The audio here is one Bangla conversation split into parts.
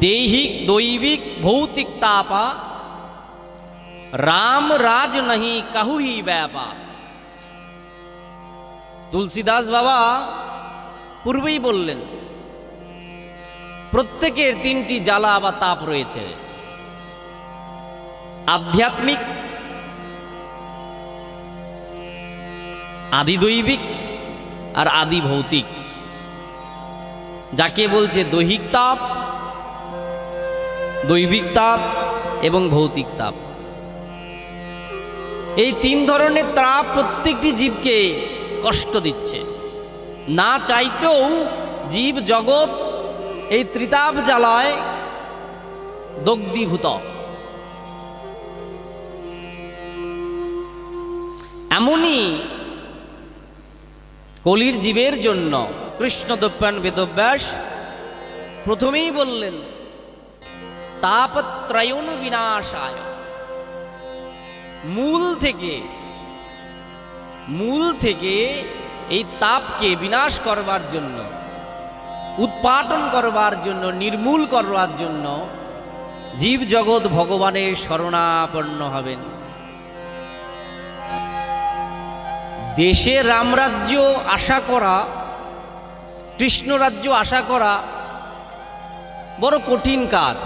देहिक दैविक भौतिक तापा রাম রাজ নাহি কাহুহি ব্যাপা তুলসীদাস বাবা পূর্বেই বললেন প্রত্যেকের তিনটি জ্বালা বা তাপ রয়েছে আধ্যাত্মিক আদি দৈবিক আর আদি ভৌতিক যাকে বলছে দৈহিক তাপ দৈবিক তাপ এবং ভৌতিক তাপ। এই তিন ধরনের তাপ প্রত্যেকটি জীবকে কষ্ট দিচ্ছে। না চাইতেও জীব জগৎ এই ত্রিতাপ জ্বালায় দগ্ধীভূত। এমনই কলির জীবের জন্য কৃষ্ণ কৃষ্ণদপ্যান বেদব্যাস প্রথমেই বললেন তাপত্রয়ন বিনাশায়। মূল থেকে মূল থেকে এই তাপকে বিনাশ করবার জন্য, উৎপাটন করবার জন্য, নির্মূল করবার জন্য জীব জগৎ ভগবানের শরণাপন্ন হবেন। দেশে রামরাজ্য আশা করা কৃষ্ণ রাজ্য আশা করা বড় কঠিন কাজ।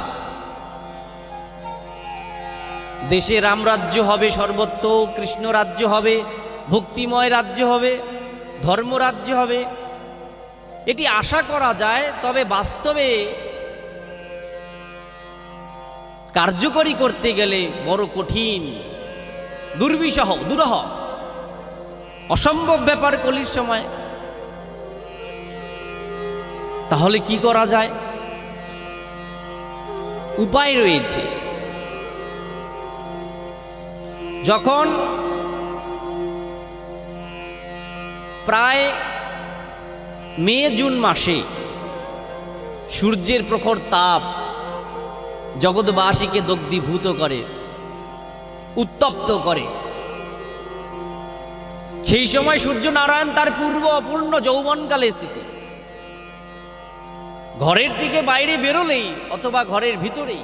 দেশে রামরাজ্য হবে সর্বত্র, কৃষ্ণ রাজ্য হবে, ভক্তিময় রাজ্য হবে ধর্মরাজ্য হবে। এটি আশা করা যায়, তবে বাস্তবে কার্যকরী করতে গেলে বড় কঠিন, দুর্বিষহ, দুরহ, অসম্ভব ব্যাপার কলির সময়। তাহলে কি করা যায়? উপায় রয়েছে। যখন প্রায় মে, জুন মাসে সূর্যের প্রখর তাপ জগৎবাসীকে দগ্ধীভূত করে, উত্তপ্ত করে, সেই সময় সূর্য নারায়ণ তার পূর্ব অপূর্ণ যৌবনকালে স্থিতি। ঘরের দিকে বাইরে বেরোলেই অথবা ঘরের ভিতরেই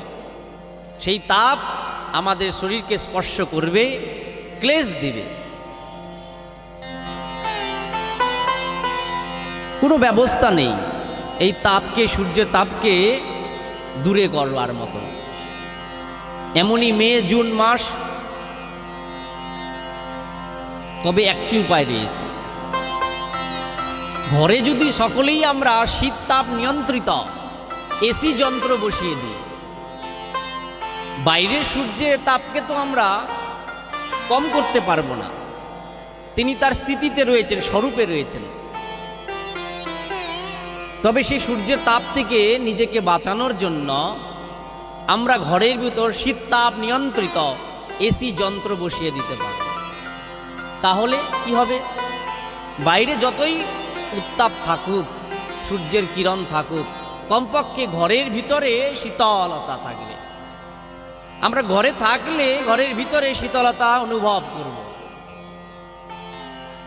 সেই তাপ আমাদের শরীরকে স্পর্শ করবে, ক্লেশ দিবে। কোনো ব্যবস্থা নেই। এই তাপকে সূর্যের তাপকে দূরে করবার মতো। এমনই মে, জুন মাস তবে একটি উপায় রয়েছে। ঘরে যদি সকলেই আমরা শীত তাপ নিয়ন্ত্রিত, এসি যন্ত্র বসিয়ে দিই বাইরের সূর্যের তাপকে তো আমরা কম করতে পারব না। তিনি তার স্থিতিতে রয়েছেন, স্বরূপে রয়েছেন। তবে সেই সূর্যের তাপ থেকে নিজেকে বাঁচানোর জন্য আমরা ঘরের ভিতর শীত তাপ নিয়ন্ত্রিত এসি যন্ত্র বসিয়ে দিতে পারব। তাহলে কি হবে? বাইরে যতই উত্তাপ থাকুক, সূর্যের কিরণ থাকুক, কমপক্ষে ঘরের ভিতরে শীতলতা থাকবে। আমরা ঘরে থাকলে ঘরের ভিতরে শীতলতা অনুভব করব।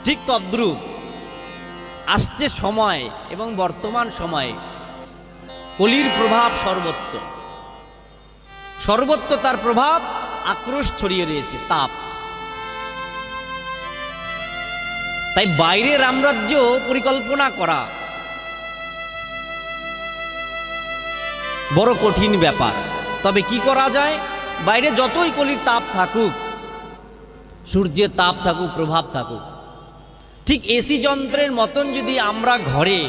ঠিক তদ্রুপ আসছে সময় এবং বর্তমান সময়ে। কলির প্রভাব সর্বত্র। সর্বত্র তার প্রভাব আক্রোশ ছড়িয়ে রয়েছে, তাপ। তাই বাইরে রামরাজ্য পরিকল্পনা করা বড় কঠিন ব্যাপার। তবে কি করা যায়? বাইরে যতই কলির তাপ থাকুক, সূর্যের তাপ থাকুক, প্রভাব থাকুক, ঠিক এসি যন্ত্রের মতন যদি আমরা ঘরে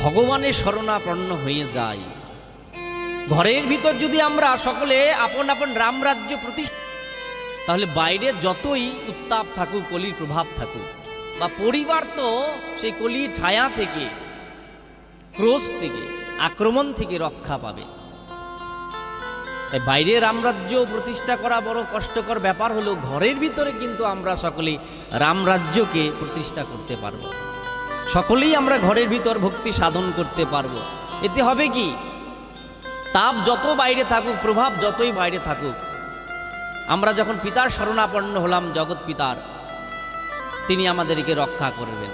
ভগবানের শরণাপন্ন হয়ে যাই, ঘরের ভিতর যদি আমরা সকলে আপন আপন রামরাজ্য প্রতিষ্ঠা তাহলে বাইরে যতই উত্তাপ থাকুক, কলির প্রভাব থাকুক, বা পরিবার তো সেই কলির ছায়া থেকে, ক্রোশ থেকে, আক্রমণ থেকে রক্ষা পাবে। তাই বাইরে রামরাজ্য প্রতিষ্ঠা করা বড় কষ্টকর ব্যাপার হলেও ঘরের ভিতরে কিন্তু আমরা সকলেই রামরাজ্যকে প্রতিষ্ঠা করতে পারব। সকলেই আমরা ঘরের ভিতর ভক্তি সাধন করতে পারব। এতে হবে কি? তাপ যত বাইরে থাকুক, প্রভাব যতই বাইরে থাকুক, আমরা যখন পিতার শরণাপন্ন হলাম, জগৎ পিতার, তিনি আমাদেরকে রক্ষা করবেন।